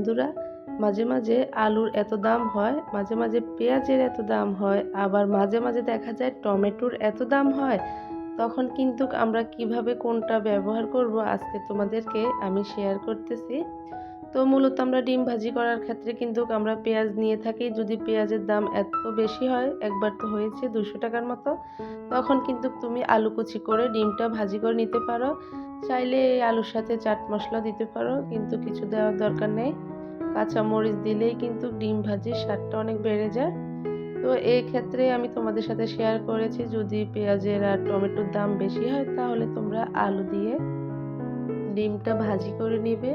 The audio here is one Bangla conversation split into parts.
বন্ধুরা, মাঝে মাঝে আলুর এত দাম হয়, মাঝে মাঝে পেঁয়াজের এত দাম হয়, আবার মাঝে মাঝে দেখা যায় টমেটোর এত দাম হয়। তখন কিন্তু আমরা কীভাবে কোনটা ব্যবহার করব আজকে তোমাদেরকে আমি শেয়ার করতেছি। তো মূলত আমরা ডিম ভাজি করার ক্ষেত্রে কিন্তু আমরা পেঁয়াজ নিয়ে থাকি, যদি পেঁয়াজের দাম এত বেশি হয়, একবার তো হয়েছে দুশো টাকার মতো, তখন কিন্তু তুমি আলু কুচি করে ডিমটা ভাজি করে নিতে পারো। চাইলে এই আলুর সাথে চাট মশলা দিতে পারো, কিন্তু কিছু দেওয়ার দরকার নেই। কাঁচা মরিচ দিলেই কিন্তু ডিম ভাজির স্বাদটা অনেক বেড়ে যায়। তো এই ক্ষেত্রে আমি তোমাদের সাথে শেয়ার করেছি, যদি পেঁয়াজের আর টমেটোর দাম বেশি হয়, তাহলে তোমরা আলু দিয়ে ডিমটা ভাজি করে নিবে।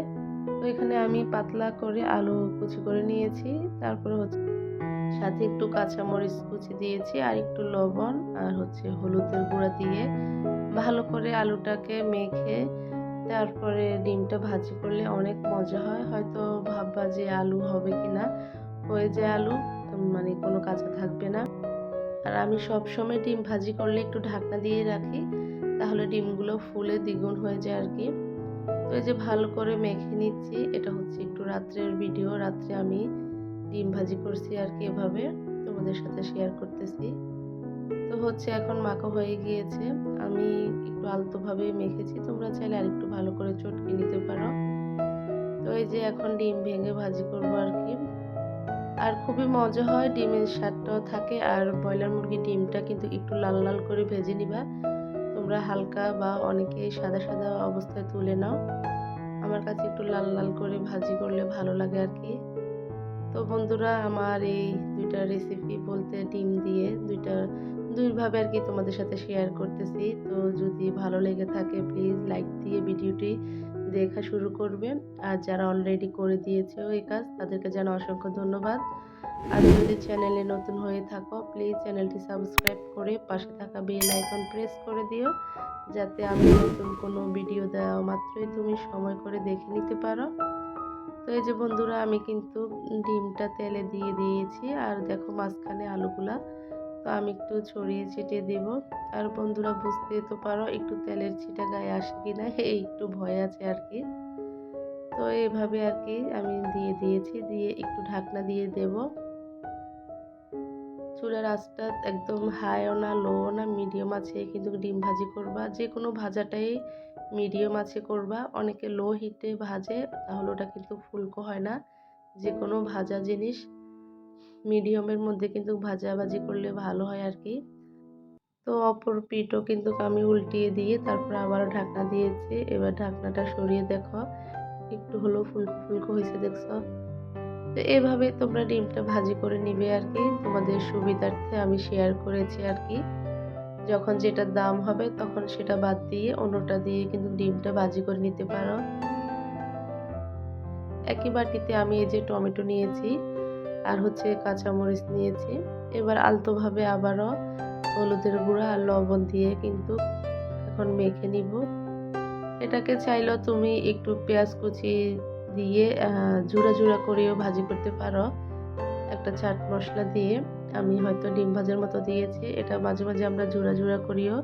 তো এখানে আমি পাতলা করে আলু কুচি করে নিয়েছি, তারপরে হচ্ছে সাথে একটু কাঁচা মরিচ কুচি দিয়েছি, আর একটু লবণ, আর হচ্ছে হলুদের গুঁড়া দিয়ে ভালো করে আলুটাকে মেখে তারপরে ডিমটা ভাজি করলে অনেক মজা হয়। হয়তো ভাববা যে আলু হবে কি না হয়ে যায় আলু মানে কোনো কাঁচা থাকবে না। আর আমি সব সময় ডিম ভাজি করলে একটু ঢাকনা দিয়ে রাখি, তাহলে ডিমগুলো ফুলে দ্বিগুণ হয়ে যায় আর কি। তো এই যে ভালো করে মেখে নিচ্ছি, এটা হচ্ছে একটু রাত্রের ভিডিও রাত্রে আমি ডিম ভাজি করছি আর কি এভাবে। তোমাদের সাথে শেয়ার করতেছি। তো হচ্ছে এখন মাখা হয়ে গিয়েছে। আমি একটু আলতোভাবে মেখেছি। তোমরা চাইলে আর একটু ভালো করে চটকে নিতে পারো। তো এই যে এখন ডিম ভেঙে ভাজি করব আর কি। আর খুবই মজা হয় ডিমের স্বাদটাও থাকে। আর ব্রয়লার মুরগির ডিমটা কিন্তু একটু লাল লাল করে ভেজে নিবা। তোমরা হালকা বা অনেকে সাদা সাদা অবস্থায় তুলে নাও। আমার কাছে একটু লাল লাল করে ভাজি করলে ভালো লাগে আর কি। তো বন্ধুরা, আমার এই দুইটা রেসিপি বলতে ডিম দিয়ে দুইটা, দুইভাবে আর কি তোমাদের সাথে শেয়ার করতেছি। তো যদি ভালো লেগে থাকে প্লিজ লাইক দিয়ে ভিডিওটি দেখা শুরু করবে। আর যারা অলরেডি করে দিয়েছে এই কাজ, তাদেরকে যেন অসংখ্য ধন্যবাদ। আর যদি চ্যানেলে নতুন হয়ে থাকো প্লিজ চ্যানেলটি সাবস্ক্রাইব করে পাশে থাকা বেল আইকন প্রেস করে দিও, যাতে আমি নতুন কোনো ভিডিও দেওয়া মাত্রই তুমি সময় করে দেখে নিতে পারো। তো এই যে বন্ধুরা, আমি কিন্তু ডিমটা তেলে দিয়ে দিয়েছি আর দেখো মাঝখানে আলুগুলা। তো আমি একটু ছড়িয়ে ছিটিয়ে দেব। আর বন্ধুরা, বুঝতে তো পারো একটু তেলের ছিটা গায়ে আসে কি না এই একটু ভয় আছে আর কি। তো এইভাবে আর কি আমি দিয়ে দিয়েছি, দিয়ে একটু ঢাকনা দিয়ে দেব। চুলার আঁচটা একদম হাইও না লো না মিডিয়াম আছে, কিন্তু ডিম ভাজি করবা যে কোনো ভাজাটাই মিডিয়াম আছে করবা। অনেকে লো হিটে ভাজে, তাহলে ওটা কিন্তু ফুলকো হয় না। যে কোনো ভাজা জিনিস মিডিয়ামের মধ্যে কিন্তু ভাজাভাজি করলে ভালো হয় আর কি তো অপর পিঠও কিন্তু আমি উল্টিয়ে দিয়ে, তারপর আবারও ঢাকনা দিয়েছি। এবার ঢাকনাটা সরিয়ে দেখো, একটু হলেও ফুলকো ফুলকো হয়েছে, দেখছ? তো এভাবে তোমরা ডিমটা ভাজি করে নিবে আর কি। তোমাদের সুবিধার্থে আমি শেয়ার করেছি আর কি। যখন যেটা দাম হবে তখন সেটা বাদ দিয়ে অন্যটা দিয়ে কিন্তু ডিমটা ভাজি করে নিতে পারো। একই বাটিতে আমি এই যে টমেটো নিয়েছি আর হচ্ছে কাঁচামরিচ নিয়েছি। এবার আলতোভাবে আবারও হলুদের গুঁড়া আর লবণ দিয়ে কিন্তু এখন মেখে নিব। এটাকে চাইলেও তুমি একটু পেঁয়াজ কুচি দিয়ে জুড়া জুড়া করেও ভাজি করতে পারো। একটা চাট মশলা দিয়ে আমি হয়তো ডিম ভাজার মতো দিয়েছি। এটা মাঝে মাঝে আমরা জোড়া জোড়া করিও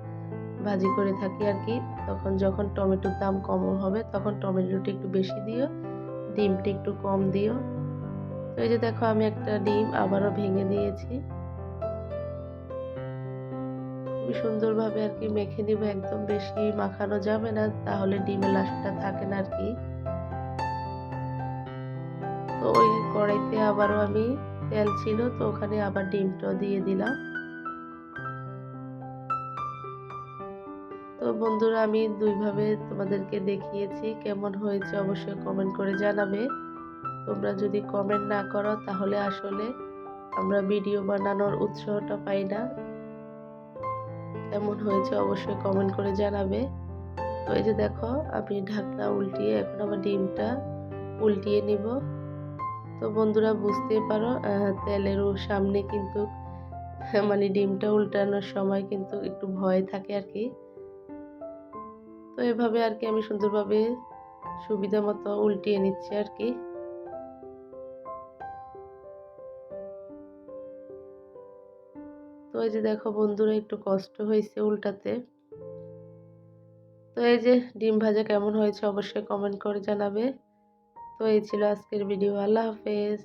ভাজি করে থাকি আর কি। তখন যখন টমেটোর দাম কম হবে, তখন টমেটোটা একটু বেশি দিও, ডিমটা একটু কম দিও। তো এই যে দেখো, আমি একটা ডিম আবারও ভেঙে দিয়েছি খুবই সুন্দরভাবে আর কি মেখে নিব, একদম বেশি মাখানো যাবে না, তাহলে ডিমের লাশটা থাকে না আর কি। তো ওই কড়াইতে আবারও আমি তেল ছিল, তো ওখানে আবার ডিমটাও দিয়ে দিলাম। তো বন্ধুরা, আমি দুইভাবে তোমাদেরকে দেখিয়েছি, কেমন হয়েছে অবশ্যই কমেন্ট করে জানাবে। তোমরা যদি কমেন্ট না করো, তাহলে আসলে আমরা ভিডিও বানানোর উৎসাহটা পাই না। কেমন হয়েছে অবশ্যই কমেন্ট করে জানাবে। তো এই যে দেখো, আমি ঢাকনা উল্টিয়ে এখন আমার ডিমটা উল্টিয়ে নিব। তো বন্ধুরা বুঝতে পারো তেলের সামনে কিন্তু মানে ডিমটা উল্টানোর সময় কিন্তু একটু ভয় থাকে আর কি। তো এভাবে আর কি আমি সুন্দরভাবে সুবিধা মতো উল্টিয়ে নিচ্ছি আর কি। তো এই যে দেখো বন্ধুরা একটু কষ্ট হয়েছে উল্টাতে। তো এই যে ডিম ভাজা কেমন হয়েছে অবশ্যই কমেন্ট করে জানাবে। তো এই ছিল আজকের ভিডিও। আল্লাহ হাফেজ।